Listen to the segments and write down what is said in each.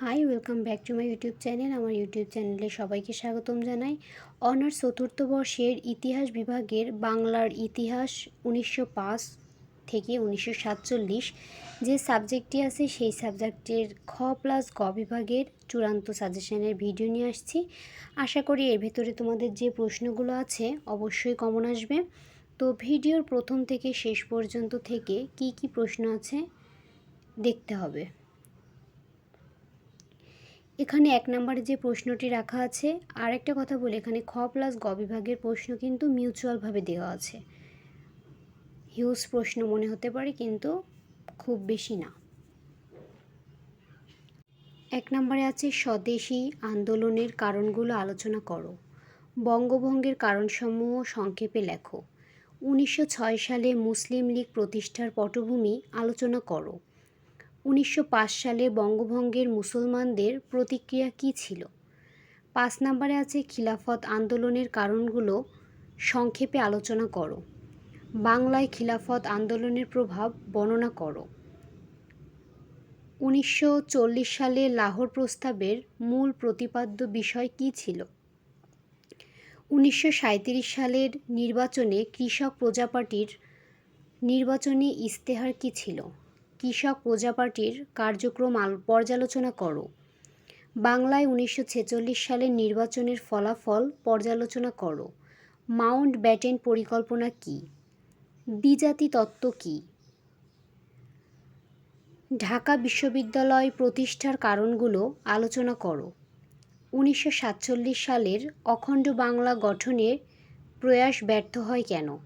Hi welcome back to my YouTube channel আমার YouTube চ্যানেলে সবাইকে স্বাগতম জানাই। অনার্স চতুর্থ বর্ষের ইতিহাস বিভাগের বাংলার ইতিহাস উনিশশো পাঁচ থেকে উনিশশো সাতচল্লিশ। যে সাবজেক্টটি আছে, সেই সাবজেক্টের খ প্লাস গ বিভাগের চূড়ান্ত সাজেশনের ভিডিও নিয়ে আসছি। আশা করি এর ভেতরে তোমাদের যে প্রশ্নগুলো আছে, অবশ্যই কমন আসবে। তো ভিডিওর প্রথম থেকে শেষ পর্যন্ত থেকে কি কি প্রশ্ন আছে, দেখতে হবে। এখানে এক নম্বরে যে প্রশ্নটি রাখা আছে আর একটা কথা বলি, এখানে খ প্লাস গ বিভাগের প্রশ্ন কিন্তু মিউচুয়ালভাবে দেওয়া আছে। হিউজ প্রশ্ন মনে হতে পারে, কিন্তু খুব বেশি না। এক নম্বরে আছে স্বদেশী আন্দোলনের কারণগুলো আলোচনা করো। বঙ্গভঙ্গের কারণসমূহ সংক্ষেপে লেখো। উনিশশো ছয় সালে মুসলিম লীগ প্রতিষ্ঠার পটভূমি আলোচনা করো। উনিশশো পাঁচ সালে বঙ্গভঙ্গের মুসলমানদের প্রতিক্রিয়া কী ছিল? পাঁচ নম্বরে আছে খিলাফত আন্দোলনের কারণগুলো। সংক্ষেপে আলোচনা করো। বাংলায় খিলাফত আন্দোলনের প্রভাব বর্ণনা করো। উনিশশো চল্লিশ সালে লাহোর প্রস্তাবের মূল প্রতিপাদ্য বিষয় কী ছিল? উনিশশো সাঁইত্রিশ সালের নির্বাচনে কৃষক প্রজাপার্টির নির্বাচনী ইস্তেহার কী ছিল? কৃষক প্রজা পার্টির কার্যক্রম পর্যালোচনা করো। বাংলায় উনিশশো ছেচল্লিশ সালের নির্বাচনের ফলাফল পর্যালোচনা করো। মাউন্ট ব্যাটেন পরিকল্পনা কী? দ্বিজাতি তত্ত্ব কী? ঢাকা বিশ্ববিদ্যালয় প্রতিষ্ঠার কারণগুলো আলোচনা করো। উনিশশো সাতচল্লিশ সালের অখণ্ড বাংলা গঠনের প্রয়াস ব্যর্থ হয় কেন?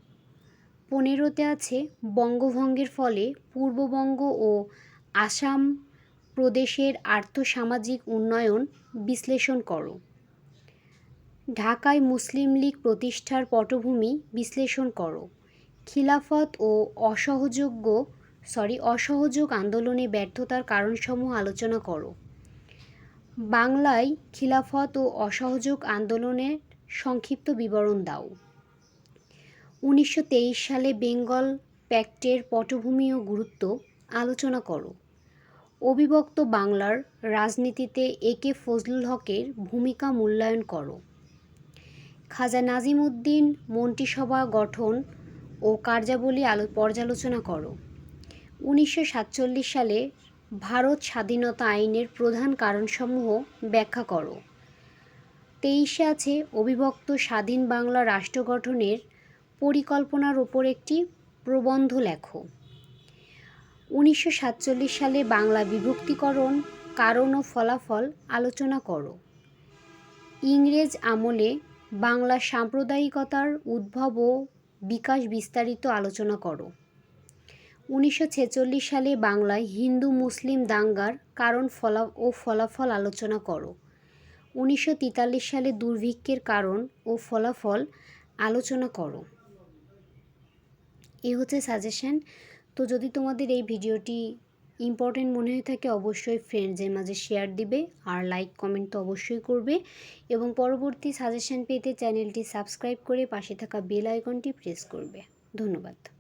পনেরোতে আছে বঙ্গভঙ্গের ফলে পূর্ববঙ্গ ও আসাম প্রদেশের আর্থসামাজিক উন্নয়ন বিশ্লেষণ করো। ঢাকায় মুসলিম লীগ প্রতিষ্ঠার পটভূমি বিশ্লেষণ করো। খিলাফত ও অসহযোগ্য, সরি, অসহযোগ আন্দোলনে ব্যর্থতার কারণসমূহ আলোচনা করো। বাংলায় খিলাফত ও অসহযোগ আন্দোলনের সংক্ষিপ্ত বিবরণ দাও। উনিশশো তেইশ সালে বেঙ্গল প্যাক্টের পটভূমি ও গুরুত্ব আলোচনা করো। অবিভক্ত বাংলার রাজনীতিতে এ কে ফজলুল হকের ভূমিকা মূল্যায়ন করো। খাজা নাজিম উদ্দিন মন্ত্রিসভা গঠন ও কার্যাবলী আলো, পর্যালোচনা করো। উনিশশো সাতচল্লিশ সালে ভারত স্বাধীনতা আইনের প্রধান কারণসমূহ ব্যাখ্যা করো। তেইশে আছে অবিভক্ত স্বাধীন বাংলা রাষ্ট্র গঠনের পরিকল্পনার ওপর একটি প্রবন্ধ লেখো। উনিশশো সাতচল্লিশ সালে বাংলা বিভক্তিকরণ, কারণ ও ফলাফল আলোচনা করো। ইংরেজ আমলে বাংলা সাম্প্রদায়িকতার উদ্ভব ও বিকাশ বিস্তারিত আলোচনা করো। উনিশশো ছেচল্লিশ সালে বাংলায় হিন্দু মুসলিম দাঙ্গার কারণ ফলা ও ফলাফল আলোচনা করো। উনিশশো তেতাল্লিশ সালে দুর্ভিক্ষের কারণ ও ফলাফল আলোচনা করো। এ হচ্ছে সাজেশান তো যদি তোমাদের এই ভিডিওটি ইম্পর্টেন্ট মনে হয়ে থাকে, অবশ্যই ফ্রেন্ডসের মাঝে শেয়ার দিবে আর লাইক কমেন্ট তো অবশ্যই করবে। এবং পরবর্তী সাজেশান পেতে চ্যানেলটি সাবস্ক্রাইব করে পাশে থাকা বেল আইকনটি প্রেস করবে। ধন্যবাদ।